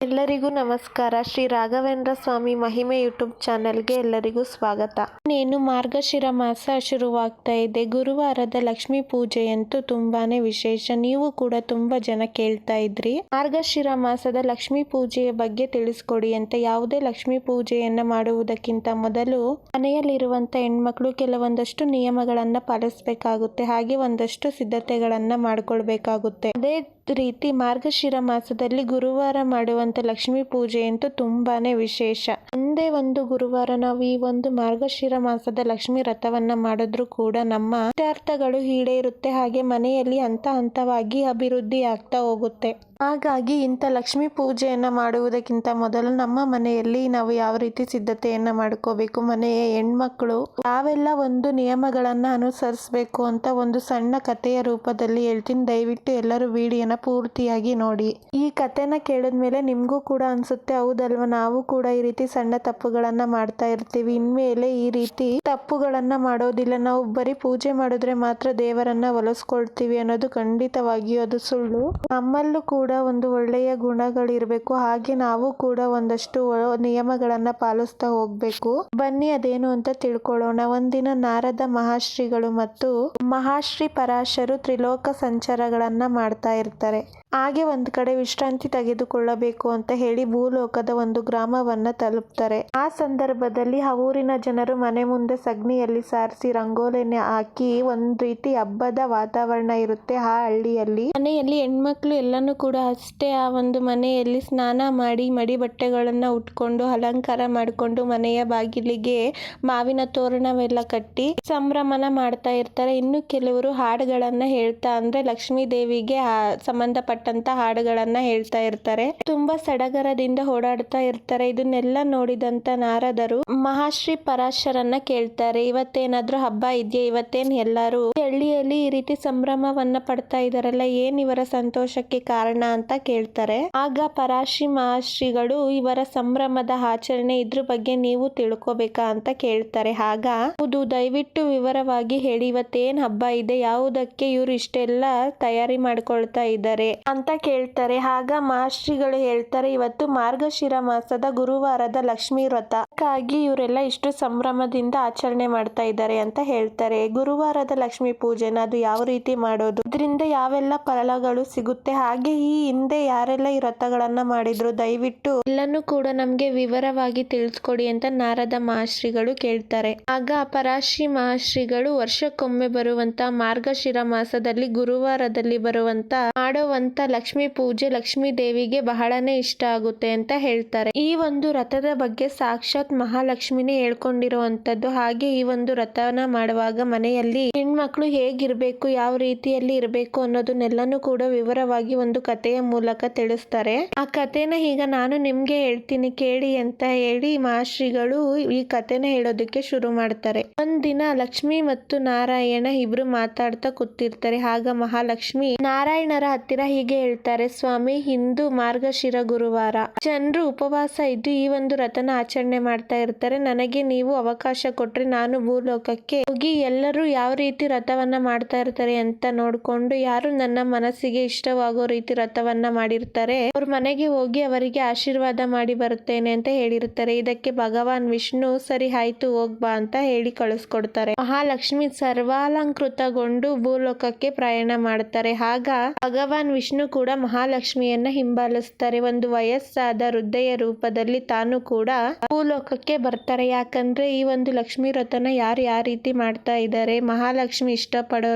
ಎಲ್ಲರಿಗೂ ನಮಸ್ಕಾರ. ಶ್ರೀ ರಾಘವೇಂದ್ರ ಸ್ವಾಮಿ ಮಹಿಮೆ ಯೂಟ್ಯೂಬ್ ಚಾನೆಲ್ಗೆ ಎಲ್ಲರಿಗೂ ಸ್ವಾಗತ. ಇನ್ನೇನು ಮಾರ್ಗಶಿರ ಮಾಸ ಶುರುವಾಗ್ತಾ ಇದೆ. ಗುರುವಾರದ ಲಕ್ಷ್ಮೀ ಪೂಜೆಯಂತೂ ತುಂಬಾನೇ ವಿಶೇಷ. ನೀವು ಕೂಡ ತುಂಬಾ ಜನ ಕೇಳ್ತಾ ಇದ್ರಿ. ಮಾರ್ಗಶಿರ ಮಾಸದ ಲಕ್ಷ್ಮೀ ಪೂಜೆಯ ಬಗ್ಗೆ ತಿಳಿಸ್ಕೊಡಿ ಅಂತ ಯಾವುದೇ ಲಕ್ಷ್ಮೀ ಪೂಜೆಯನ್ನ ಮಾಡುವುದಕ್ಕಿಂತ ಮೊದಲು ಮನೆಯಲ್ಲಿರುವಂತ ಹೆಣ್ಮಕ್ಳು ಕೆಲವೊಂದಷ್ಟು ನಿಯಮಗಳನ್ನ ಪಾಲಿಸಬೇಕಾಗುತ್ತೆ. ಹಾಗೆ ಒಂದಷ್ಟು ಸಿದ್ಧತೆಗಳನ್ನ ಮಾಡ್ಕೊಳ್ಬೇಕಾಗುತ್ತೆ. ಅದೇ ರೀತಿ ಮಾರ್ಗಶಿರ ಮಾಸದಲ್ಲಿ ಗುರುವಾರ ಮಾಡುವಂತ ಲಕ್ಷ್ಮೀ ಪೂಜೆ ಅಂತೂ ತುಂಬಾನೇ ವಿಶೇಷ. ಒಂದೇ ಒಂದು ಗುರುವಾರ ನಾವು ಈ ಒಂದು ಮಾರ್ಗಶಿರ ಮಾಸದ ಲಕ್ಷ್ಮೀ ರಥವನ್ನ ಮಾಡಿದ್ರು ಕೂಡ ನಮ್ಮ ಇಷ್ಟಾರ್ಥಗಳು ಈಡೇರುತ್ತೆ, ಹಾಗೆ ಮನೆಯಲ್ಲಿ ಹಂತ ಹಂತವಾಗಿ ಅಭಿವೃದ್ಧಿ ಆಗ್ತಾ ಹೋಗುತ್ತೆ. ಹಾಗಾಗಿ ಇಂಥ ಲಕ್ಷ್ಮೀ ಪೂಜೆಯನ್ನ ಮಾಡುವುದಕ್ಕಿಂತ ಮೊದಲು ನಮ್ಮ ಮನೆಯಲ್ಲಿ ನಾವು ಯಾವ ರೀತಿ ಸಿದ್ಧತೆಯನ್ನ ಮಾಡ್ಕೋಬೇಕು, ಮನೆಯ ಹೆಣ್ಮಕ್ಳು ಯಾವೆಲ್ಲ ಒಂದು ನಿಯಮಗಳನ್ನ ಅನುಸರಿಸಬೇಕು ಅಂತ ಒಂದು ಸಣ್ಣ ಕಥೆಯ ರೂಪದಲ್ಲಿ ಹೇಳ್ತೀನಿ. ದಯವಿಟ್ಟು ಎಲ್ಲರೂ ವಿಡಿಯೋನ ಪೂರ್ತಿಯಾಗಿ ನೋಡಿ. ಈ ಕಥೆನ ಕೇಳಿದ್ಮೇಲೆ ನಿಮಗೂ ಕೂಡ ಅನ್ಸುತ್ತೆ, ಹೌದಲ್ವಾ? ನಾವು ಕೂಡ ಈ ರೀತಿ ಸಣ್ಣ ತಪ್ಪುಗಳನ್ನ ಮಾಡ್ತಾ ಇರ್ತೀವಿ. ಇನ್ಮೇಲೆ ಈ ರೀತಿ ತಪ್ಪುಗಳನ್ನ ಮಾಡೋದಿಲ್ಲ. ನಾವು ಬರೀ ಪೂಜೆ ಮಾಡಿದ್ರೆ ಮಾತ್ರ ದೇವರನ್ನ ಒಲಿಸ್ಕೊಳ್ತೀವಿ ಅನ್ನೋದು ಖಂಡಿತವಾಗಿಯೂ ಅದು ಸುಳ್ಳು. ನಮ್ಮಲ್ಲೂ ಕೂಡ ಒಂದು ಒಳ್ಳೆಯ ಗುಣಗಳಿರಬೇಕು. ಹಾಗೆ ನಾವು ಕೂಡ ಒಂದಷ್ಟು ನಿಯಮಗಳನ್ನ ಪಾಲಿಸ್ತಾ ಹೋಗ್ಬೇಕು. ಬನ್ನಿ, ಅದೇನು ಅಂತ ತಿಳ್ಕೊಳ್ಳೋಣ. ಒಂದಿನ ನಾರದ ಮಹಾಶ್ರೀಗಳು ಮತ್ತು ಮಹಾಶ್ರೀ ಪರಾಶರು ತ್ರಿಲೋಕ ಸಂಚಾರಗಳನ್ನ ಮಾಡ್ತಾ ಇರ್ತಾರೆ. ಹಾಗೆ ಒಂದ್ ಕಡೆ ವಿಶ್ರಾಂತಿ ತೆಗೆದುಕೊಳ್ಳಬೇಕು. ಅಂತ ಹೇಳಿ ಭೂಲೋಕದ ಒಂದು ಗ್ರಾಮವನ್ನ ತಲುಪ್ತಾರೆ. ಆ ಸಂದರ್ಭದಲ್ಲಿ ಆ ಊರಿನ ಜನರು ಮನೆ ಮುಂದೆ ಸಗಣಿಯಲ್ಲಿ ಸಾರಿಸಿ ರಂಗೋಲಿನ ಹಾಕಿ ಒಂದ್ ರೀತಿ ಹಬ್ಬದ ವಾತಾವರಣ ಇರುತ್ತೆ ಆ ಹಳ್ಳಿಯಲ್ಲಿ. ಮನೆಯಲ್ಲಿ ಹೆಣ್ಮಕ್ಳು ಎಲ್ಲಾನು ಕೂಡ ಅಷ್ಟೇ ಆ ಒಂದು ಮನೆಯಲ್ಲಿ ಸ್ನಾನ ಮಾಡಿ ಮಡಿ ಬಟ್ಟೆಗಳನ್ನ ಉಟ್ಕೊಂಡು ಅಲಂಕಾರ ಮಾಡಿಕೊಂಡು ಮನೆಯ ಬಾಗಿಲಿಗೆ ಮಾವಿನ ತೋರಣವೆಲ್ಲ ಕಟ್ಟಿ ಸಂಭ್ರಮನ ಮಾಡ್ತಾ ಇರ್ತಾರೆ. ಇನ್ನು ಕೆಲವರು ಹಾಡುಗಳನ್ನ ಹೇಳ್ತಾ ಅಂದ್ರೆ ಲಕ್ಷ್ಮೀ ದೇವಿಗೆ ಸಂಬಂಧಪಟ್ಟಂತ ಹಾಡುಗಳನ್ನ ಹೇಳ್ತಾ ಇರ್ತಾರೆ. ತುಂಬಾ ಸಡಗರದಿಂದ ಓಡಾಡ್ತಾ ಇರ್ತಾರೆ. ಇದನ್ನೆಲ್ಲ ನೋಡಿದಂತ ನಾರದರು ಮಹಾಶ್ರೀ ಪರಾಶರನ್ನ ಕೇಳ್ತಾರೆ. ಇವತ್ತೇನಾದ್ರೂ ಹಬ್ಬ ಇದೆಯಾ? ಇವತ್ತೇನ್ ಎಲ್ಲಾರು ಹಳ್ಳಿಯಲ್ಲಿ ಈ ರೀತಿ ಸಂಭ್ರಮವನ್ನ ಪಡ್ತಾ ಇದಾರಲ್ಲ, ಏನ್ ಇವರ ಸಂತೋಷಕ್ಕೆ ಕಾರಣ ಅಂತ ಕೇಳ್ತಾರೆ. ಆಗ ಪರಾಶಿ ಮಹಾಶ್ರೀಗಳು ಇವರ ಸಂಭ್ರಮದ ಆಚರಣೆ ಇದ್ರ ಬಗ್ಗೆ ನೀವು ತಿಳ್ಕೊಬೇಕಾ ಅಂತ ಕೇಳ್ತಾರೆ. ಆಗ ಹೌದು ದಯವಿಟ್ಟು ವಿವರವಾಗಿ ಹೇಳಿ, ಇವತ್ತೇನ್ ಹಬ್ಬ ಇದೆ? ಯಾವುದಕ್ಕೆ ಇವ್ರು ಇಷ್ಟೆಲ್ಲ ತಯಾರಿ ಮಾಡ್ಕೊಳ್ತಾ ಇದ್ದಾರೆ ಅಂತ ಕೇಳ್ತಾರೆ. ಆಗ ಮಹಾಶ್ರೀಗಳು ಹೇಳ್ತಾರೆ ಇವತ್ತು ಮಾರ್ಗಶಿರ ಮಾಸದ ಗುರುವಾರದ ಲಕ್ಷ್ಮೀ ವ್ರತ. ಅದಕ್ಕಾಗಿ ಇವರೆಲ್ಲ ಇಷ್ಟು ಸಂಭ್ರಮದಿಂದ ಆಚರಣೆ ಮಾಡ್ತಾ ಇದ್ದಾರೆ ಅಂತ ಹೇಳ್ತಾರೆ. ಗುರುವಾರದ ಲಕ್ಷ್ಮೀ ಪೂಜೆನ ಅದು ಯಾವ ರೀತಿ ಮಾಡೋದು? ಇದರಿಂದ ಯಾವೆಲ್ಲ ಫಲಗಳು ಸಿಗುತ್ತೆ? ಹಾಗೆ ಈ ಹಿಂದೆ ಯಾರೆಲ್ಲ ಈ ವ್ರತಗಳನ್ನ ಮಾಡಿದ್ರು? ದಯವಿಟ್ಟು ಎಲ್ಲಾನು ಕೂಡ ನಮ್ಗೆ ವಿವರವಾಗಿ ತಿಳಿಸ್ಕೊಡಿ ಅಂತ ನಾರದ ಮಹಾಶ್ರೀಗಳು ಕೇಳ್ತಾರೆ. ಆಗ ಪರಾಶಿ ಮಹಾಶ್ರೀಗಳು ವರ್ಷಕ್ಕೊಮ್ಮೆ ಬರುವಂತ ಮಾರ್ಗಶಿರ ಮಾಸದಲ್ಲಿ ಗುರುವಾರದಲ್ಲಿ ಬರುವಂತ, ಮಾಡುವಂತ ಲಕ್ಷ್ಮೀ ಪೂಜೆ ಲಕ್ಷ್ಮೀ ದೇವಿಗೆ ಬಹಳನೇ ಇಷ್ಟ ಆಗುತ್ತೆ ಅಂತ ಹೇಳ್ತಾರೆ. ಈ ಒಂದು ರಥದ ಬಗ್ಗೆ ಸಾಕ್ಷಾತ್ ಮಹಾಲಕ್ಷ್ಮಿನೇ ಹೇಳ್ಕೊಂಡಿರುವಂತದ್ದು ಹಾಗೆ ಈ ಒಂದು ರಥನ ಮಾಡುವಾಗ ಮನೆಯಲ್ಲಿ ಹೆಣ್ಮಕ್ಳು ಹೇಗಿರ್ಬೇಕು, ಯಾವ ರೀತಿಯಲ್ಲಿ ಇರಬೇಕು ಅನ್ನೋದನ್ನೆಲ್ಲಾನು ಕೂಡ ವಿವರವಾಗಿ ಒಂದು ಕಥೆಯ ಮೂಲಕ ತಿಳಿಸ್ತಾರೆ. ಆ ಕಥೆನ ಈಗ ನಾನು ನಿಮ್ಗೆ ಹೇಳ್ತೀನಿ, ಕೇಳಿ ಅಂತ ಹೇಳಿ ಮಹಾಶ್ರೀಗಳು ಈ ಕಥೆನ ಹೇಳೋದಕ್ಕೆ ಶುರು ಮಾಡ್ತಾರೆ. ಒಂದಿನ ಲಕ್ಷ್ಮಿ ಮತ್ತು ನಾರಾಯಣ ಇಬ್ರು ಮಾತಾಡ್ತಾ ಕೂತಿರ್ತಾರೆ. ಆಗ ಮಹಾಲಕ್ಷ್ಮಿ ನಾರಾಯಣರ ಹತ್ತಿರ ಹೀಗೆ ಹೇಳ್ತಾರೆ, ಸ್ವಾಮಿ, ಹಿಂದೂ ಮಾರ್ಗಶಿರ ಗುರುವಾರ. ಜನರು ಉಪವಾಸ ಇದ್ದು ಈ ಒಂದು ರಥನ ಆಚರಣೆ ಮಾಡ್ತಾ ಇರ್ತಾರೆ. ನನಗೆ ನೀವು ಅವಕಾಶ ಕೊಟ್ರೆ ನಾನು ಭೂಲೋಕಕ್ಕೆ ಹೋಗಿ ಎಲ್ಲರೂ ಯಾವ ರೀತಿ ರಥವನ್ನ ಮಾಡ್ತಾ ಇರ್ತಾರೆ ಅಂತ ನೋಡ್ಕೊಂಡು ಯಾರು ನನ್ನ ಮನಸ್ಸಿಗೆ ಇಷ್ಟವಾಗೋ ರೀತಿ ರಥವನ್ನ ಮಾಡಿರ್ತಾರೆ, ಅವ್ರ ಮನೆಗೆ ಹೋಗಿ ಅವರಿಗೆ ಆಶೀರ್ವಾದ ಮಾಡಿ ಬರುತ್ತೇನೆ ಅಂತ ಹೇಳಿರ್ತಾರೆ. ಇದಕ್ಕೆ ಭಗವಾನ್ ವಿಷ್ಣು ಸರಿ ಆಯ್ತು ಹೋಗ್ಬಾ ಅಂತ ಹೇಳಿ ಕಳಿಸ್ಕೊಡ್ತಾರೆ. ಮಹಾಲಕ್ಷ್ಮಿ ಸರ್ವಾಲಂಕೃತಗೊಂಡು ಭೂಲೋಕಕ್ಕೆ ಪ್ರಯಾಣ ಮಾಡ್ತಾರೆ. ಆಗ ಭಗವಾನ್ ವಿಷ್ಣು ಕೂಡ ಮಹಾಲಕ್ಷ್ಮಿಯನ್ನ ಹಿಂಬಾಲಿಸ್ತಾರೆ. ಒಂದು ವಯಸ್ಸಾದ ವೃದ್ಧೆಯ ರೂಪದಲ್ಲಿ ತಾನು ಕೂಡ ಭೂಲೋಕಕ್ಕೆ ಬರ್ತಾರೆ. ಯಾಕಂದ್ರೆ ಈ ಒಂದು ಲಕ್ಷ್ಮಿ ವ್ರತನ ಯಾರು ಯಾವ ರೀತಿ ಮಾಡ್ತಾ ಇದ್ದಾರೆ, ಮಹಾಲಕ್ಷ್ಮಿ ಇಷ್ಟಪಡೋ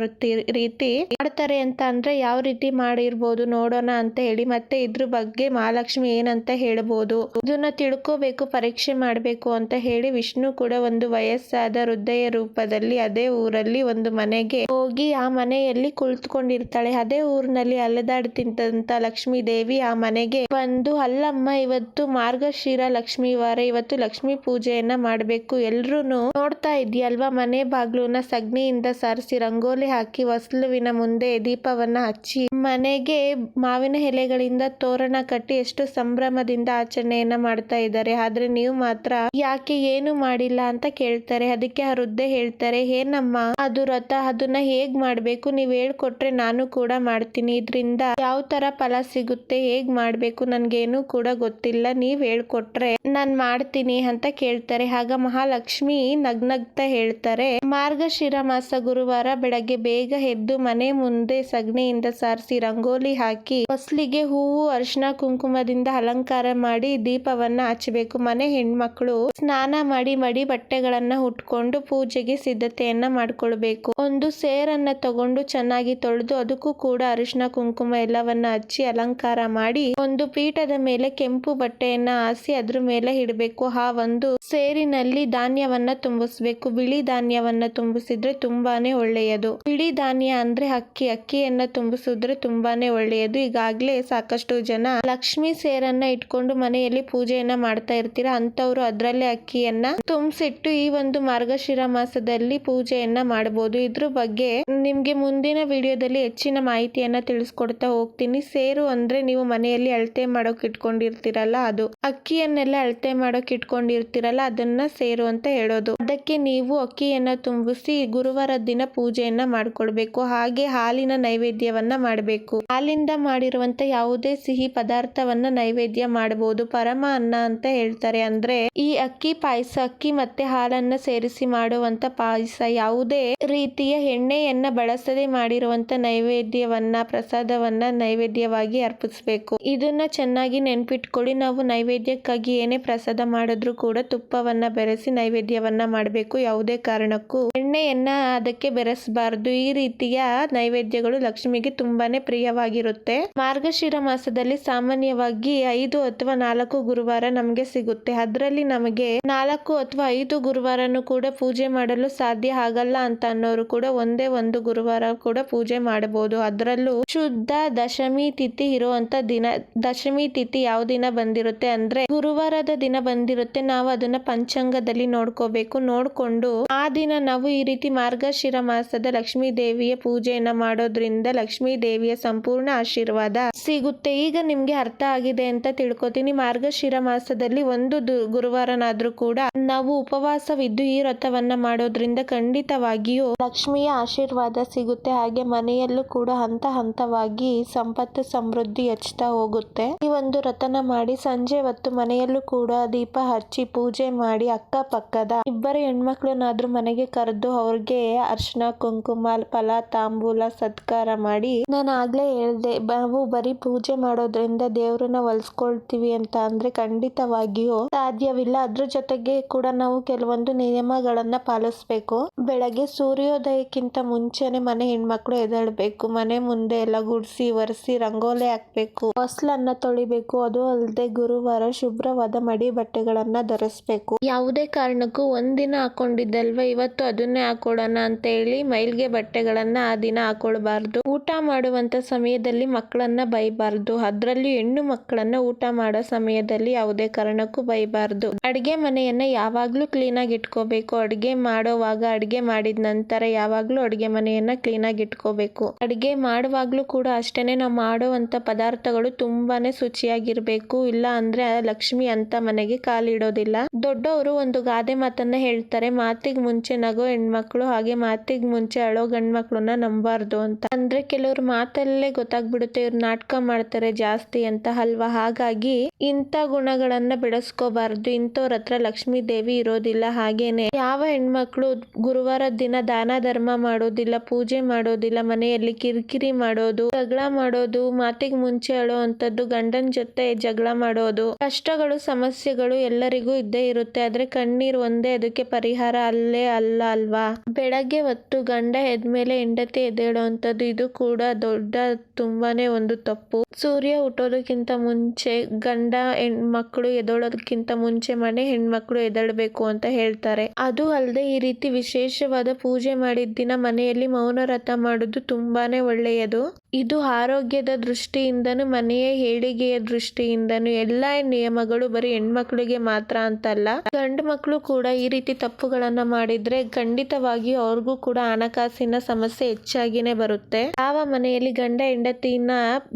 ರೀತಿ- ಮಾಡ್ತಾರೆ ಅಂತ ಅಂದ್ರೆ ಯಾವ ರೀತಿ ಮಾಡಿರ್ಬೋದು ನೋಡೋಣ ಅಂತ ಹೇಳಿ ಮತ್ತೆ ಇದ್ರ ಬಗ್ಗೆ ಮಹಾಲಕ್ಷ್ಮಿ ಏನಂತ ಹೇಳ್ಬೋದು. ಇದನ್ನ ತಿಳ್ಕೋಬೇಕು, ಪರೀಕ್ಷೆ ಮಾಡ್ಬೇಕು ಅಂತ ಹೇಳಿ ವಿಷ್ಣು ಕೂಡ ಒಂದು ವಯಸ್ಸಾದ ವೃದ್ಧೆಯ ರೂಪದಲ್ಲಿ ಅದೇ ಊರಲ್ಲಿ ಒಂದು ಮನೆಗೆ ಹೋಗಿ ಆ ಮನೆಯಲ್ಲಿ ಕುಳಿತುಕೊಂಡಿರ್ತಾಳೆ. ಅದೇ ಊರಿನಲ್ಲಿ ಅಲೆದಾಡ್ತಿದ್ದಂತ ಲಕ್ಷ್ಮೀ ದೇವಿ ಆ ಮನೆಗೆ ಬಂದು ಅಲ್ಲಮ್ಮ, ಇವತ್ತು ಮಾರ್ಗಶಿರ ಲಕ್ಷ್ಮೀ ವಾರ ಇವತ್ತು ಲಕ್ಷ್ಮೀ ಪೂಜೆಯನ್ನ ಮಾಡ್ಬೇಕು. ಎಲ್ರೂ ನೋಡ್ತಾ ಇದೆಯಲ್ವಾ ಮನೆ ಬಾಗ್ಲುನ ಸಗಣಿಯಿಂದ ಸಾರಿಸಿ ರಂಗೋಲಿ ಹಾಕಿ ಹೊಸ್ಲುವಿನ ಮುಂದೆ ದೀಪವನ್ನ ಹಚ್ಚಿ ಮನೆಗೆ ಮಾವಿನ ಎಲೆಗಳಿಂದ ತೋರಣ ಕಟ್ಟಿ ಎಷ್ಟು ಸಂಭ್ರಮದಿಂದ ಆಚರಣೆಯನ್ನ ಮಾಡ್ತಾ ಇದ್ದಾರೆ. ಆದ್ರೆ ನೀವು ಮಾತ್ರ ಯಾಕೆ ಏನು ಮಾಡಿಲ್ಲ ಅಂತ ಕೇಳ್ತಾರೆ. ಅದಕ್ಕೆ ಆ ವೃದ್ಧೆ ಹೇಳ್ತಾರೆ, ಏನಮ್ಮ, ಅದು ರಥ, ಅದನ್ನ ಹೇಗ್ ಮಾಡ್ಬೇಕು? ನೀವ್ ಹೇಳ್ಕೊಟ್ರೆ ನಾನು ಕೂಡ ಮಾಡ್ತೀನಿ. ಇದ್ರಿಂದ ಯಾವ ತರ ಫಲ ಸಿಗುತ್ತೆ? ಹೇಗ್ ಮಾಡ್ಬೇಕು? ನನ್ಗೇನು ಕೂಡ ಗೊತ್ತಿಲ್ಲ. ನೀವು ಹೇಳ್ಕೊಟ್ರೆ ನಾನು ಮಾಡ್ತೀನಿ ಅಂತ ಕೇಳ್ತಾರೆ. ಆಗ ಮಹಾಲಕ್ಷ್ಮಿ ನಗ್ನಗ್ತಾ ಹೇಳ್ತಾರೆ, ಮಾರ್ಗಶಿರ ಮಾಸ ಗುರುವಾರ ಬೆಳಗ್ಗೆ ಬೇಗ ಎದ್ದು ಮನೆ ಮುಂದೆ ಸಗಣಿಯಿಂದ ಸಾರಿಸಿ ರಂಗೋಲಿ ಹಾಕಿ ಫಸ್ಲಿಗೆ ಹೂವು ಅರಿಶಿನ ಕುಂಕುಮದಿಂದ ಅಲಂಕಾರ ಮಾಡಿ ದೀಪವನ್ನ ಹಚ್ಚಬೇಕು ಮನೆ ಹೆಣ್ಮಕ್ಳು ಸ್ನಾನ ಮಾಡಿ ಮಡಿ ಬಟ್ಟೆಗಳನ್ನ ಉಟ್ಕೊಂಡು ಪೂಜೆಗೆ ಸಿದ್ಧತೆಯನ್ನ ಮಾಡ್ಕೊಳ್ಬೇಕು. ಒಂದು ಸೇರನ್ನ ತಗೊಂಡು ಚೆನ್ನಾಗಿ ತೊಳೆದು ಅದಕ್ಕೂ ಕೂಡ ಅರಿಶಿನ ಕುಂಕುಮ ಎಲ್ಲವನ್ನ ಹಚ್ಚಿ ಅಲಂಕಾರ ಮಾಡಿ ಒಂದು ಪೀಠದ ಮೇಲೆ ಕೆಂಪು ಬಟ್ಟೆಯನ್ನ ಹಾಸಿ ಅದ್ರ ಮೇಲೆ ಇಡಬೇಕು. ಆ ಒಂದು ಸೇರಿನಲ್ಲಿ ಧಾನ್ಯವನ್ನ ತುಂಬಿಸ್ಬೇಕು. ಬಿಳಿ ಧಾನ್ಯವನ್ನ ತುಂಬಿಸಿದ್ರೆ ತುಂಬಾನೇ ಒಳ್ಳೆಯದು. ಬಿಳಿ ಧಾನ್ಯ ಅಂದ್ರೆ ಅಕ್ಕಿ. ಅಕ್ಕಿಯನ್ನ ತುಂಬಿಸಿದ್ರೆ ತುಂಬಾನೇ ಒಳ್ಳೆಯದು. ಈಗಾಗ್ಲೇ ಸಾಕಷ್ಟು ಜನ ಲಕ್ಷ್ಮಿ ಸೇರನ್ನ ಇಟ್ಕೊಂಡು ಮನೆಯಲ್ಲಿ ಪೂಜೆಯನ್ನ ಮಾಡ್ತಾ ಇರ್ತೀರಾ? ಅಂತವ್ರು ಅದ್ರಲ್ಲೇ ಅಕ್ಕಿಯನ್ನ ತುಂಬಿಸಿಟ್ಟು ಈ ಒಂದು ಮಾರ್ಗಶಿರ ಮಾಸದಲ್ಲಿ ಪೂಜೆಯನ್ನ ಮಾಡಬಹುದು ಇದ್ರ ಬಗ್ಗೆ ನಿಮ್ಗೆ ಮುಂದಿನ ವಿಡಿಯೋದಲ್ಲಿ ಹೆಚ್ಚಿನ ಮಾಹಿತಿಯನ್ನ ತಿಳಿಸ್ಕೊಡ್ತಾ ಹೋಗ್ತೀನಿ. ಸೇರು ಅಂದ್ರೆ ನೀವು ಮನೆಯಲ್ಲಿ ಅಳತೆ ಮಾಡೋಕ್ ಇಟ್ಕೊಂಡಿರ್ತೀರಲ್ಲ ಅದು. ಅಕ್ಕಿಯನ್ನೆಲ್ಲ ಅಳತೆ ಮಾಡೋಕ್ ಇಟ್ಕೊಂಡಿರ್ತೀರಲ್ಲ ಅದನ್ನ ಸೇರು ಅಂತ ಹೇಳೋದು. ಅದಕ್ಕೆ ನೀವು ಅಕ್ಕಿಯನ್ನ ತುಂಬಿಸಿ ಗುರುವಾರ ದಿನ ಪೂಜೆಯನ್ನ ಮಾಡ್ಕೊಳ್ಬೇಕು ಹಾಗೆ ಹಾಲಿನ ನೈವೇದ್ಯವನ್ನ ಮಾಡಬೇಕು. ಹಾಲಿಂದ ಮಾಡಿರುವಂತ ಯಾವುದೇ ಸಿಹಿ ಪದಾರ್ಥವನ್ನ ನೈವೇದ್ಯ ಮಾಡಬಹುದು ಪರಮ ಅನ್ನ ಅಂತ ಹೇಳ್ತಾರೆ. ಅಂದ್ರೆ ಈ ಅಕ್ಕಿ ಪಾಯಸ, ಅಕ್ಕಿ ಮತ್ತೆ ಹಾಲನ್ನ ಸೇರಿಸಿ ಮಾಡುವಂತ ಪಾಯಸ, ಯಾವುದೇ ರೀತಿಯ ಎಣ್ಣೆಯನ್ನ ಬಳಸದೆ ಮಾಡಿರುವಂತ ನೈವೇದ್ಯವನ್ನ, ಪ್ರಸಾದವನ್ನ ನೈವೇದ್ಯವಾಗಿ ಅರ್ಪಿಸಬೇಕು. ಇದನ್ನ ಚೆನ್ನಾಗಿ ನೆನ್ಪಿಟ್ಕೊಳ್ಳಿ. ನಾವು ನೈವೇದ್ಯಕ್ಕಾಗಿ ಏನೇ ಪ್ರಸಾದ ಮಾಡಿದ್ರು ಕೂಡ ತುಪ್ಪವನ್ನ ಬೆರೆಸಿ ನೈವೇದ್ಯವನ್ನ ಮಾಡಬೇಕು. ಯಾವುದೇ ಕಾರಣಕ್ಕೂ ಎಣ್ಣೆಯನ್ನ ಅದಕ್ಕೆ ಬೆರೆಸಬಾರದು. ಈ ರೀತಿಯ ನೈವೇದ್ಯಗಳು ಲಕ್ಷ್ಮಿಗೆ ತುಂಬಾನೇ ಪ್ರಿಯವಾಗಿರುತ್ತೆ. ಮಾರ್ಗಶಿರ ಮಾಸದಲ್ಲಿ ಸಾಮಾನ್ಯವಾಗಿ ಐದು ಅಥವಾ ನಾಲ್ಕು ಗುರುವಾರ ನಮಗೆ ಸಿಗುತ್ತೆ. ಅದರಲ್ಲಿ ನಮಗೆ ನಾಲ್ಕು ಅಥವಾ ಐದು ಗುರುವಾರನು ಕೂಡ ಪೂಜೆ ಮಾಡಲು ಸಾಧ್ಯ ಆಗಲ್ಲ ಅಂತ ಅನ್ನೋರು ಕೂಡ ಒಂದೇ ಒಂದು ಗುರುವಾರ ಕೂಡ ಪೂಜೆ ಮಾಡಬಹುದು. ಅದರಲ್ಲೂ ಶುದ್ಧ ದಶಮಿ ತಿಥಿ ಇರುವಂತ ದಿನ, ದಶಮಿ ತಿಥಿ ಯಾವ ದಿನ ಬಂದಿರುತ್ತೆ ಅಂದ್ರೆ ಗುರುವಾರದ ದಿನ ಬಂದಿರುತ್ತೆ. ನಾವು ಅದನ್ನ ಪಂಚಾಂಗದಲ್ಲಿ ನೋಡ್ಕೋಬೇಕು. ನೋಡ್ಕೊಂಡು ಆ ದಿನ ನಾವು ಈ ರೀತಿ ಮಾರ್ಗಶಿರ ಮಾಸದ ಲಕ್ಷ್ಮೀ ದೇವಿಯ ಪೂಜೆಯನ್ನ ಮಾಡೋದ್ರಿಂದ ಲಕ್ಷ್ಮೀ ದೇವಿಯ ಸಂಪೂರ್ಣ ಆಶೀರ್ವಾದ ಸಿಗುತ್ತೆ. ಈಗ ನಿಮ್ಗೆ ಅರ್ಥ ಆಗಿದೆ ಅಂತ ತಿಳ್ಕೊತೀನಿ. ಮಾರ್ಗಶಿರ ಮಾಸದಲ್ಲಿ ಒಂದು ಗುರುವಾರನಾದರೂ ಕೂಡ ನಾವು ಉಪವಾಸವಿದ್ದು ಈ ವ್ರತವನ್ನ ಮಾಡೋದ್ರಿಂದ ಖಂಡಿತವಾಗಿಯೂ ಲಕ್ಷ್ಮಿಯ ಆಶೀರ್ವಾದ ಸಿಗುತ್ತೆ. ಹಾಗೆ ಮನೆಯಲ್ಲೂ ಕೂಡ ಹಂತ ಹಂತವಾಗಿ ಸಂಪತ್ತು ಸಮೃದ್ಧಿ ಹೆಚ್ಚುತ್ತಾ ಹೋಗುತ್ತೆ. ಈ ಒಂದು ವ್ರತನ ಮಾಡಿ ಸಂಜೆ ಹೊತ್ತು ಮನೆಯಲ್ಲೂ ಕೂಡ ದೀಪ ಹಚ್ಚಿ ಪೂಜೆ ಮಾಡಿ ಅಕ್ಕಪಕ್ಕದ ಇಬ್ಬರು ಹೆಣ್ಮಕ್ಳನ್ನಾದ್ರೂ ಮನೆಗೆ ಕರೆದು ಅವ್ರಿಗೆ ಅರ್ಶನ, ಕುಂಕುಮ, ಫಲ, ತಾಂಬೂಲ ಸತ್ಕಾರ ಮಾಡಿ, ನಾನು ಆಗ್ಲೇ ಹೇಳ್ದೆ, ನಾವು ಬರೀ ಪೂಜೆ ಮಾಡೋದ್ರಿಂದ ದೇವ್ರನ್ನ ಒಲ್ಸ್ಕೊಳ್ತೀವಿ ಅಂತ ಅಂದ್ರೆ ಖಂಡಿತವಾಗಿಯೂ ಸಾಧ್ಯವಿಲ್ಲ. ಅದ್ರ ಜೊತೆಗೆ ಕೂಡ ನಾವು ಕೆಲವೊಂದು ನಿಯಮಗಳನ್ನ ಪಾಲಿಸ್ಬೇಕು. ಬೆಳಗ್ಗೆ ಸೂರ್ಯೋದಯಕ್ಕಿಂತ ಮುಂಚೆನೆ ಮನೆ ಹೆಣ್ಮಕ್ಳು ಎದ್ದೇಳ್ಬೇಕು. ಮನೆ ಮುಂದೆ ಎಲ್ಲ ಗುಡಿಸಿ, ಒರೆಸಿ, ರಂಗೋಲಿ ಹಾಕ್ಬೇಕು. ಹೊಸ್ಲನ್ನ ತೊಳಿಬೇಕು. ಅದು ಅಲ್ಲದೆ ಗುರುವಾರ ಶುಭ್ರವಾದ ಮಡಿ ಬಟ್ಟೆಗಳನ್ನ ಧರಿಸ್ಬೇಕು. ಯಾವುದೇ ಕಾರಣಕ್ಕೂ ಒಂದಿನ ಹಾಕೊಂಡಿದ್ದಲ್ವ, ಇವತ್ತು ಅದನ್ನೇ ಹಾಕೊಳ್ಳೋಣ ಅಂತ ಹೇಳಿ ಮೈಲ್ಗೆ ಬಟ್ಟೆಗಳನ್ನ ಆ ದಿನ ಹಾಕೊಳ್ಬಾರ್ದು. ಊಟ ಮಾಡುವಂತ ಸಮಯದಲ್ಲಿ ಮಕ್ಕಳನ್ನ ಬೈಬಾರ್ದು. ಅದ್ರಲ್ಲಿ ಹೆಣ್ಣು ಮಕ್ಕಳನ್ನ ಊಟ ಮಾಡೋ ಸಮಯದಲ್ಲಿ ಯಾವುದೇ ಕಾರಣಕ್ಕೂ ಬೈಬಾರ್ದು. ಅಡಿಗೆ ಮನೆಯನ್ನ ಯಾವಾಗ್ಲೂ ಕ್ಲೀನ್ ಆಗಿ ಇಟ್ಕೋಬೇಕು. ಅಡಿಗೆ ಮಾಡೋವಾಗ ಅಡಿಗೆ ಮಾಡಿದ ನಂತರ ಯಾವಾಗ್ಲೂ ಅಡಿಗೆ ಮನೆಯನ್ನ ಕ್ಲೀನ್ ಆಗಿ ಇಟ್ಕೋಬೇಕು. ಅಡಿಗೆ ಮಾಡುವಾಗ್ಲೂ ಕೂಡ ಅಷ್ಟೇನೆ ನಾವು ಮಾಡುವಂತ ಪದಾರ್ಥಗಳು ತುಂಬಾನೇ ಶುಚಿಯಾಗಿರ್ಬೇಕು. ಇಲ್ಲ ಅಂದ್ರೆ ಲಕ್ಷ್ಮಿ ಅಂತ ಮನೆಗೆ ಕಾಲಿಡೋದಿಲ್ಲ. ದೊಡ್ಡವರು ಒಂದು ಗಾದೆ ಮಾತನ್ನ ಹೇಳ್ತಾರೆ, ಮಾತಿಗ್ ಮುಂಚೆ ನಗೋ ಹೆಣ್ಮಕ್ಳು ಹಾಗೆ ಮಾತಿಗ್ ಮುಂಚೆ ಅಳೋ ಗಂಡ್ಮಕ್ಳನ್ನ ನಂಬಾರ್ದು ಅಂತ. ಅಂದ್ರೆ ಕೆಲವ್ರ ಮಾತಲ್ಲೇ ಗೊತ್ತಾಗ್ಬಿಡುತ್ತೆ, ಇವ್ರು ನಾಟಕ ಮಾಡ್ತಾರೆ ಜಾಸ್ತಿ ಅಂತ ಅಲ್ವಾ? ಹಾಗಾಗಿ ಇಂಥ ಗುಣಗಳನ್ನ ಬೆಳೆಸ್ಕೋಬಾರ್ದು ಇಂಥವ್ರ ಹತ್ರ ಲಕ್ಷ್ಮೀ ದೇವಿ ಇರೋದಿಲ್ಲ, ಹಾಗೇನೆ. ಯಾವ ಹೆಣ್ಮಕ್ಳು ಗುರುವಾರ ದಿನ ದಾನ ಧರ್ಮ ಮಾಡೋದಿಲ್ಲ, ಪೂಜೆ ಮಾಡೋದಿಲ್ಲ, ಮನೆಯಲ್ಲಿ ಕಿರಿಕಿರಿ ಮಾಡೋದು, ಜಗಳ ಮಾಡೋದು, ಮಾತಿಗ್ ಮುಂಚೆ ಅಳೋ ಅಂತದ್ದು ಗಂಡನ ಜೊತೆ ಜಗಳ ಮಾಡೋದು, ಕಷ್ಟಗಳು, ಸಮಸ್ಯೆಗಳು ಎಲ್ಲರಿಗೂ ಇದ್ದೇ ಇರುತ್ತೆ. ಆದ್ರೆ ಕಣ್ಣೀರ್ ಒಂದೇ, ಅದಕ್ಕೆ ಪರಿಹಾರ ಅಲ್ಲೇ ಅಲ್ಲ ಅಲ್ವಾ? ಬೆಳಗ್ಗೆ ಹೊತ್ತು ಗಂಡ ಎದ್ಮೇಲೆ ಹೆಂಡತಿ ಎದ್ದೇಳುವಂಥದ್ದು ಇದು ಕೂಡ ದೊಡ್ಡ ತುಂಬಾನೇ ಒಂದು ತಪ್ಪು. ಸೂರ್ಯ ಹುಟ್ಟೋದಕ್ಕಿಂತ ಮುಂಚೆ ಗಂಡ ಹೆಣ್ಮಕ್ಳು ಎದೋಳೋದಕ್ಕಿಂತ ಮುಂಚೆ ಮನೆ ಹೆಣ್ಮಕ್ಳು ಎದಳ್ಬೇಕು ಅಂತ ಹೇಳ್ತಾರೆ. ಅದು ಅಲ್ಲದೆ ಈ ರೀತಿ ವಿಶೇಷವಾದ ಪೂಜೆ ಮಾಡಿದ ದಿನ ಮನೆಯಲ್ಲಿ ಮೌನ ವ್ರತ ಮಾಡೋದು ತುಂಬಾನೇ ಒಳ್ಳೆಯದು. ಇದು ಆರೋಗ್ಯದ ದೃಷ್ಟಿಯಿಂದನೂ ಮನೆಯ ಏಳಿಗೆಯ ದೃಷ್ಟಿಯಿಂದನೂ ಎಲ್ಲ ನಿಯಮಗಳು ಬರೀ ಹೆಣ್ಮಕ್ಳಿಗೆ ಮಾತ್ರ ಅಂತಲ್ಲ. ಗಂಡು ಮಕ್ಕಳು ಕೂಡ ಈ ರೀತಿ ತಪ್ಪುಗಳನ್ನ ಮಾಡಿದ್ರೆ ಖಂಡಿತವಾಗಿ ಅವ್ರಿಗೂ ಕೂಡ ಹಣಕಾಸಿನ ಸಮಸ್ಯೆ ಹೆಚ್ಚಾಗಿನೇ ಬರುತ್ತೆ. ಯಾವ ಮನೆಯಲ್ಲಿ ಗಂಡ ಹೆಂಡತಿನ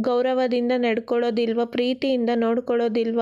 ಗೌರವದಿಂದ ನಡ್ಕೊಳ್ಳೋದಿಲ್ವ, ಪ್ರೀತಿಯಿಂದ ನೋಡ್ಕೊಳ್ಳೋದಿಲ್ವ,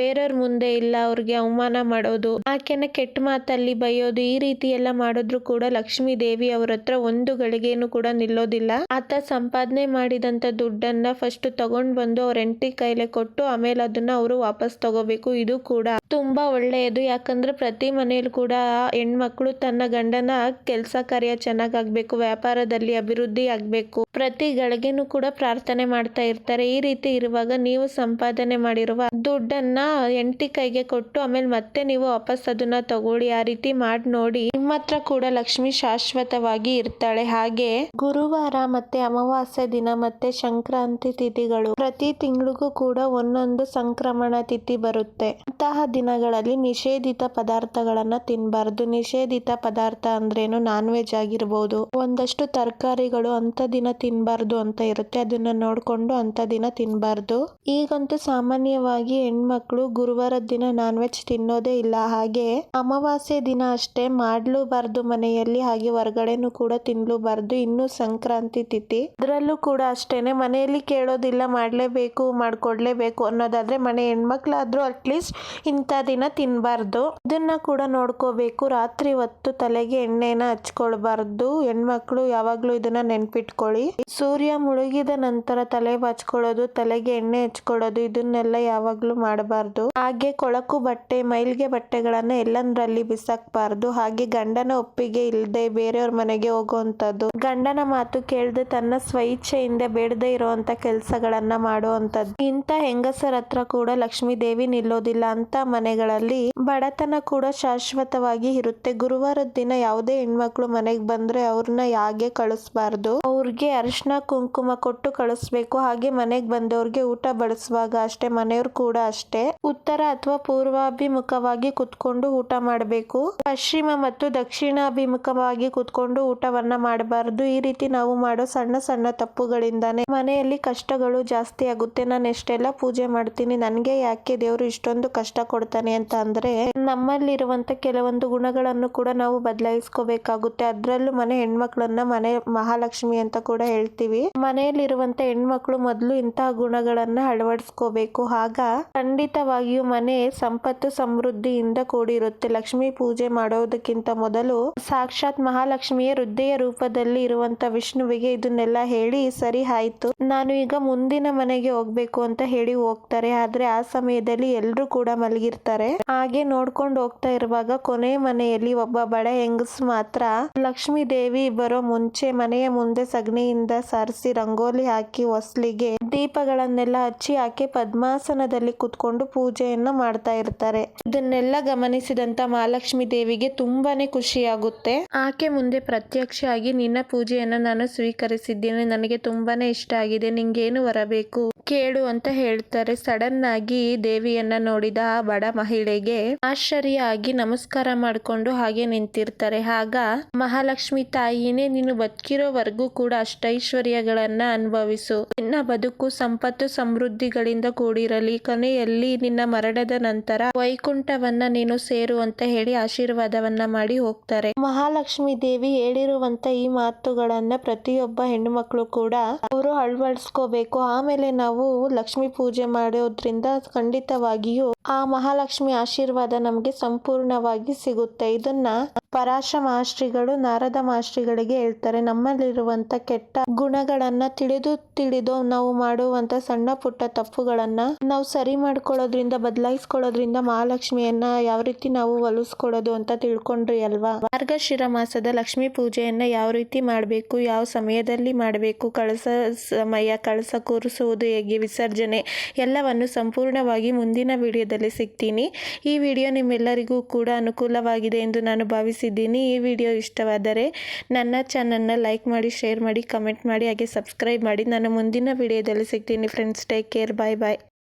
ಬೇರೆಯವ್ರ ಮುಂದೆ ಇಲ್ಲ ಅವ್ರಿಗೆ ಅವಮಾನ ಮಾಡೋದು, ಆಕೆನ ಕೆಟ್ಟ ಮಾತಲ್ಲಿ ಬೈಯೋದು, ಈ ರೀತಿ ಎಲ್ಲ ಮಾಡಿದ್ರು ಕೂಡ ಲಕ್ಷ್ಮೀ ದೇವಿ ಅವರ ಹತ್ರ ಒಂದು ಗಳಿಗೆನೂ ಕೂಡ ನಿಲ್ಲೋದಿಲ್ಲ. ಆತ ಸಂಪಾದನೆ ಮಾಡಿದಂತ ದುಡ್ಡನ್ನ ಫಸ್ಟ್ ತಗೊಂಡು ಬಂದು ಅವ್ರ ಎಂಟಿ ಕೈಲೆ ಕೊಟ್ಟು ಆಮೇಲೆ ಅದನ್ನ ಅವರು ವಾಪಸ್ ತಗೋಬೇಕು. ಇದು ಕೂಡ ತುಂಬಾ ಒಳ್ಳೆಯದು. ಯಾಕಂದ್ರೆ ಪ್ರತಿ ಮನೆಯಲ್ಲೂ ಕೂಡ ಹೆಣ್ಮಕ್ಳು ತನ್ನ ಗಂಡನ ಕೆಲಸ ಕಾರ್ಯ ಚೆನ್ನಾಗಾಗಬೇಕು ವ್ಯಾಪಾರದಲ್ಲಿ ಅಭಿವೃದ್ಧಿ ಆಗಬೇಕು. ಪ್ರತಿ ಗಳಿಗೆನೂ ಕೂಡ ಪ್ರಾರ್ಥನೆ ಮಾಡ್ತಾ ಇರ್ತಾರೆ. ಈ ರೀತಿ ಇರುವಾಗ ನೀವು ಸಂಪಾದನೆ ಮಾಡಿರುವ ದುಡ್ಡನ್ನ ಎಂಟಿ ಕೈಗೆ ಕೊಟ್ಟು ಆಮೇಲೆ ಮತ್ತೆ ನೀವು ವಾಪಸ್ ಅದನ್ನ ತಗೊಳ್ಳಿ. ಆ ರೀತಿ ಮಾಡಿ ನೋಡಿ ನಿಮ್ಮ ಹತ್ರ ಕೂಡ ಲಕ್ಷ್ಮಿ ಶಾಶ್ವತವಾಗಿ ಇರ್ತಾಳೆ. ಹಾಗೆ ಗುರುವಾರ ಮತ್ತೆ ಅಮಾವಾಸ್ಯೆ ದಿನ ಮತ್ತೆ ಸಂಕ್ರಾಂತಿ ತಿಥಿಗಳು. ಪ್ರತಿ ತಿಂಗಳಿಗೂ ಕೂಡ ಒಂದೊಂದು ಸಂಕ್ರಮಣ ತಿಥಿ ಬರುತ್ತೆ. ಅಂತಹ ದಿನಗಳಲ್ಲಿ ನಿಷೇಧಿತ ಪದಾರ್ಥಗಳನ್ನ ತಿನ್ಬಾರ್ದು. ನಿಷೇಧಿತ ಪದಾರ್ಥ ಅಂದ್ರೇನು ನಾನ್ ವೆಜ್ ಆಗಿರ್ಬೋದು. ಒಂದಷ್ಟು ತರಕಾರಿಗಳು ಅಂತ ದಿನ ತಿನ್ಬಾರ್ದು ಅಂತ ಇರುತ್ತೆ. ಅದನ್ನ ನೋಡ್ಕೊಂಡು ಅಂತ ದಿನ ತಿನ್ಬಾರ್ದು. ಈಗಂತೂ ಸಾಮಾನ್ಯವಾಗಿ ಹೆಣ್ಮಕ್ಳು ಗುರುವಾರ ದಿನ ನಾನ್ ವೆಜ್ ತಿನ್ನೋದೇ ಇಲ್ಲ. ಹಾಗೆ ಅಮಾವಾಸ್ಯೆ ದಿನ ಅಷ್ಟೇ ಮಾಡ್ಲೂಬಾರ್ದು ಮನೆಯಲ್ಲಿ. ಹಾಗೆ ಹೊರಗಡೆನೂ ಕೂಡ ತಿನ್ಲೂಬಾರ್ದು. ಇನ್ನು ಸಂಕ್ರಾಂತಿ ತಿಥಿ. ಅದರಲ್ಲೂ ಕೂಡ ಅಷ್ಟೇನೆ. ಮನೆಯಲ್ಲಿ ಕೇಳೋದಿಲ್ಲ, ಮಾಡಲೇಬೇಕು, ಮಾಡಿಕೊಡ್ಲೇಬೇಕು ಅನ್ನೋದಾದ್ರೆ ಮನೆ ಹೆಣ್ಮಕ್ಳಾದರೂ ಅಟ್ಲೀಸ್ಟ್ ಇಂಥ ದಿನ ತಿನ್ನಬಾರ್ದು ಇದನ್ನ ಕೂಡ ನೋಡ್ಕೋಬೇಕು. ರಾತ್ರಿ ಹೊತ್ತು ತಲೆಗೆ ಎಣ್ಣೆನ ಹಚ್ಕೊಳ್ಬಾರ್ದು. ಹೆಣ್ಮಕ್ಳು ಯಾವಾಗಲೂ ಇದನ್ನ ನೆನ್ಪಿಟ್ಕೊಳ್ಳಿ. ಸೂರ್ಯ ಮುಳುಗಿದ ನಂತರ ತಲೆ ಬಾಚ್ಕೊಳ್ಳೋದು ತಲೆಗೆ ಎಣ್ಣೆ ಹಚ್ಕೊಳ್ಳೋದು, ಇದನ್ನೆಲ್ಲ ಯಾವಾಗಲೂ ಮಾಡಬಾರ್ದು. ಹಾಗೆ ಕೊಳಕು ಬಟ್ಟೆ, ಮೈಲ್ಗೆ ಬಟ್ಟೆಗಳನ್ನು ಎಲ್ಲಂದ್ರಲ್ಲಿ ಬಿಸಾಕ್ಬಾರ್ದು. ಹಾಗೆ ಗಂಡನ ಒಪ್ಪಿಗೆ ಇಲ್ಲದೆ ಬೇರೆಯವ್ರ ಮನೆಗೆ ಹೋಗುವಂಥದ್ದು. ಗಂಡನ ಮಾತು ಕೇಳದೆ ತನ್ನ ಸ್ವಇಚ್ಛೆಯಿಂದ ಬೇಡದೆ ಇರುವಂತ ಕೆಲಸಗಳನ್ನ ಮಾಡುವಂತದ್ದು ಇಂಥ ಹೆಂಗಸರ ಹತ್ರ ಕೂಡ ಲಕ್ಷ್ಮೀ ದೇವಿ ನಿಲ್ಲೋದಿಲ್ಲ ಅಂತ ಮನೆಗಳಲ್ಲಿ ಬಡತನ ಕೂಡ ಶಾಶ್ವತವಾಗಿ ಇರುತ್ತೆ. ಗುರುವಾರದ ದಿನ ಯಾವುದೇ ಹೆಣ್ಮಕ್ಳು ಮನೆಗೆ ಬಂದ್ರೆ ಅವ್ರನ್ನ ಯಾಗೆ ಕಳಿಸ್ಬಾರ್ದು. ಅವ್ರಿಗೆ ಅರಿಶಿನ, ಕುಂಕುಮ ಕೊಟ್ಟು ಕಳಿಸ್ಬೇಕು. ಹಾಗೆ ಮನೆಗೆ ಬಂದವ್ರಿಗೆ ಊಟ ಬಡಿಸುವಾಗ ಅಷ್ಟೇ, ಮನೆಯವ್ರು ಕೂಡ ಅಷ್ಟೇ. ಉತ್ತರ ಅಥವಾ ಪೂರ್ವಾಭಿಮುಖವಾಗಿ ಕುತ್ಕೊಂಡು ಊಟ ಮಾಡಬೇಕು. ಪಶ್ಚಿಮ ಮತ್ತು ದಕ್ಷಿಣಾಭಿಮುಖವಾಗಿ ಕುತ್ಕೊಂಡು ಊಟವನ್ನ ಮಾಡಬಾರದು. ಈ ರೀತಿ ನಾವು ಮಾಡೋ ಸಣ್ಣ ಸಣ್ಣ ತಪ್ಪುಗಳಿಂದಾನೇ ಮನೆಯಲ್ಲಿ ಕಷ್ಟಗಳು ಜಾಸ್ತಿ ಆಗುತ್ತೆ. ನಾನು ಎಷ್ಟೆಲ್ಲ ಪೂಜೆ ಮಾಡ್ತೀನಿ, ನನಗೆ ಯಾಕೆ ದೇವರು ಇಷ್ಟೊಂದು ಕಷ್ಟ ಕೊಡ್ತಾನೆ ಅಂತ ಅಂದ್ರೆ ನಮ್ಮಲ್ಲಿರುವಂತ ಕೆಲವೊಂದು ಗುಣಗಳನ್ನು ಕೂಡ ನಾವು ಬದಲಾಯಿಸ್ಕೋಬೇಕಾಗುತ್ತೆ. ಅದ್ರಲ್ಲೂ ಮನೆ ಹೆಣ್ಮಕ್ಳನ್ನ ಮನೆ ಮಹಾಲಕ್ಷ್ಮಿ ಅಂತ ಕೂಡ ಹೇಳ್ತೀವಿ. ಮನೆಯಲ್ಲಿರುವಂತ ಹೆಣ್ಮಕ್ಳು ಮೊದಲು ಇಂತಹ ಗುಣಗಳನ್ನ ಅಳವಡಿಸ್ಕೋಬೇಕು. ಆಗ ಖಂಡಿತವಾಗಿಯೂ ಮನೆ ಸಂಪತ್ತು ಸಮೃದ್ಧಿಯಿಂದ ಕೂಡಿರುತ್ತೆ. ಲಕ್ಷ್ಮಿ ಪೂಜೆ ಮಾಡೋದಕ್ಕಿಂತ ಮೊದಲು ಸಾಕ್ಷಾತ್ ಮಹಾಲಕ್ಷ್ಮಿಯ ಹೃದಯ ರೂಪದಲ್ಲಿ ಇರುವಂತ ವಿಷ್ಣುವಿಗೆ ಇದನ್ನೆಲ್ಲ ಹೇಳಿ ಸರಿ ಆಯ್ತು. ನಾನು ಈಗ ಮುಂದಿನ ಮನೆಗೆ ಹೋಗ್ಬೇಕು ಅಂತ ಹೇಳಿ ಹೋಗ್ತಾರೆ. ಆದ್ರೆ ಆ ಸಮಯದಲ್ಲಿ ಎಲ್ರು ಕೂಡ ಮಲಗಿರ್ತಾರೆ. ಹಾಗೆ ನೋಡ್ಕೊಂಡು ಹೋಗ್ತಾ ಇರುವಾಗ ಕೊನೆ ಮನೆಯಲ್ಲಿ ಒಬ್ಬ ಬಡ ಹೆಂಗಸ್ ಮಾತ್ರ ಲಕ್ಷ್ಮೀ ದೇವಿ ಬರೋ ಮುಂಚೆ ಮನೆಯ ಮುಂದೆ ಸಗಣಿಯಿಂದ ಸಾರಿಸಿ ರಂಗೋಲಿ ಹಾಕಿ ಹೊಸ್ಲಿಗೆ ದೀಪಗಳನ್ನೆಲ್ಲ ಹಚ್ಚಿ ಆಕೆ ಪದ್ಮಾಸನದಲ್ಲಿ ಕುತ್ಕೊಂಡು ಪೂಜೆಯನ್ನ ಮಾಡ್ತಾ ಇರ್ತಾರೆ. ಇದನ್ನೆಲ್ಲ ಗಮನಿಸಿದಂತ ಮಹಾಲಕ್ಷ್ಮಿ ದೇವಿಗೆ ತುಂಬಾನೇ ಖುಷಿಯಾಗುತ್ತೆ. ಆಕೆ ಮುಂದೆ ಪ್ರತ್ಯಕ್ಷ ಆಗಿ ನಿನ್ನ ಪೂಜೆಯನ್ನು ನಾನು ಸ್ವೀಕರಿಸಿದ್ದೇನೆ. ನನಗೆ ತುಂಬಾನೇ ಇಷ್ಟ ಆಗಿದೆ. ನಿಂಗೇನು ಬರಬೇಕು ಕೇಳು ಅಂತ ಹೇಳ್ತಾರೆ. ಸಡನ್ ಆಗಿ ದೇವಿಯನ್ನ ನೋಡಿದ ಆ ಬಡ ಮಹಿಳೆಗೆ ಆಶ್ಚರ್ಯ ಆಗಿ ನಮಸ್ಕಾರ ಮಾಡ್ಕೊಂಡು ಹಾಗೆ ನಿಂತಿರ್ತಾರೆ. ಆಗ ಮಹಾಲಕ್ಷ್ಮಿ ತಾಯಿನೇ, ನೀನು ಬದುಕಿರೋವರೆಗೂ ಕೂಡ ಅಷ್ಟೈಶ್ವರ್ಯಗಳನ್ನ ಅನುಭವಿಸು. ನಿನ್ನ ಬದುಕು ಸಂಪತ್ತು ಸಮೃದ್ಧಿಗಳಿಂದ ಕೂಡಿರಲಿ. ಕೊನೆಯಲ್ಲಿ ನಿನ್ನ ಮರಣದ ನಂತರ ವೈಕುಂಠವನ್ನ ನೀನು ಸೇರು ಅಂತ ಹೇಳಿ ಆಶೀರ್ವಾದವನ್ನ ಮಾಡಿ ಹೋಗ್ತಾರೆ. ಮಹಾಲಕ್ಷ್ಮಿ ದೇವಿ ಹೇಳಿರುವಂತ ಈ ಮಾತುಗಳನ್ನ ಪ್ರತಿಯೊಬ್ಬ ಹೆಣ್ಣು ಕೂಡ ಅವರು ಅಳವಡಿಸ್ಕೋಬೇಕು. ಆಮೇಲೆ ನಾವು ಲಕ್ಷ್ಮಿ ಪೂಜೆ ಮಾಡೋದ್ರಿಂದ ಖಂಡಿತವಾಗಿಯೂ ಆ ಮಹಾಲಕ್ಷ್ಮಿ ಆಶೀರ್ವಾದ ನಮಗೆ ಸಂಪೂರ್ಣವಾಗಿ ಸಿಗುತ್ತೆ. ಇದನ್ನ ಪರಾಶ ಮಹಾಶ್ರೀಗಳು ನಾರದ ಮಹಾಶ್ರೀಗಳಿಗೆ ಹೇಳ್ತಾರೆ. ನಮ್ಮಲ್ಲಿರುವಂತ ಕೆಟ್ಟ ಗುಣಗಳನ್ನ ತಿಳಿದು ತಿಳಿದು ನಾವು ಮಾಡುವಂತ ಸಣ್ಣ ಪುಟ್ಟ ತಪ್ಪುಗಳನ್ನ ನಾವು ಸರಿ ಮಾಡ್ಕೊಳ್ಳೋದ್ರಿಂದ, ಬದಲಾಯಿಸ್ಕೊಳ್ಳೋದ್ರಿಂದ ಮಹಾಲಕ್ಷ್ಮಿಯನ್ನ ಯಾವ ರೀತಿ ನಾವು ಒಲಿಸ್ಕೊಳ್ಳೋದು ಅಂತ ತಿಳ್ಕೊಂಡ್ರಿ ಅಲ್ವಾ? ಮಾರ್ಗಶಿರ ಮಾಸದ ಲಕ್ಷ್ಮಿ ಪೂಜೆಯನ್ನ ಯಾವ ರೀತಿ ಮಾಡಬೇಕು, ಯಾವ ಸಮಯದಲ್ಲಿ ಮಾಡಬೇಕು, ಕಳಸ ಸಮಯ, ಕಳಸ ಕೂರಿಸುವುದು ಹೇಗೆ, ವಿಸರ್ಜನೆ ಎಲ್ಲವನ್ನು ಸಂಪೂರ್ಣವಾಗಿ ಮುಂದಿನ ವಿಡಿಯೋದಲ್ಲಿ ಸಿಗ್ತೀನಿ. ಈ ವಿಡಿಯೋ ನಿಮ್ಮೆಲ್ಲರಿಗೂ ಕೂಡ ಅನುಕೂಲವಾಗಿದೆ ಎಂದು ನಾನು ಭಾವಿಸಿದ್ದೀನಿ. ಈ ವಿಡಿಯೋ ಇಷ್ಟವಾದರೆ ನನ್ನ ಚಾನಲ್ನ ಲೈಕ್ ಮಾಡಿ, ಶೇರ್ ಮಾಡಿ, ಕಮೆಂಟ್ ಮಾಡಿ, ಹಾಗೆ ಸಬ್ಸ್ಕ್ರೈಬ್ ಮಾಡಿ. ನಾನು ಮುಂದಿನ ವಿಡಿಯೋದಲ್ಲಿ ಸಿಗ್ತೀನಿ. Friends, take care. Bye bye.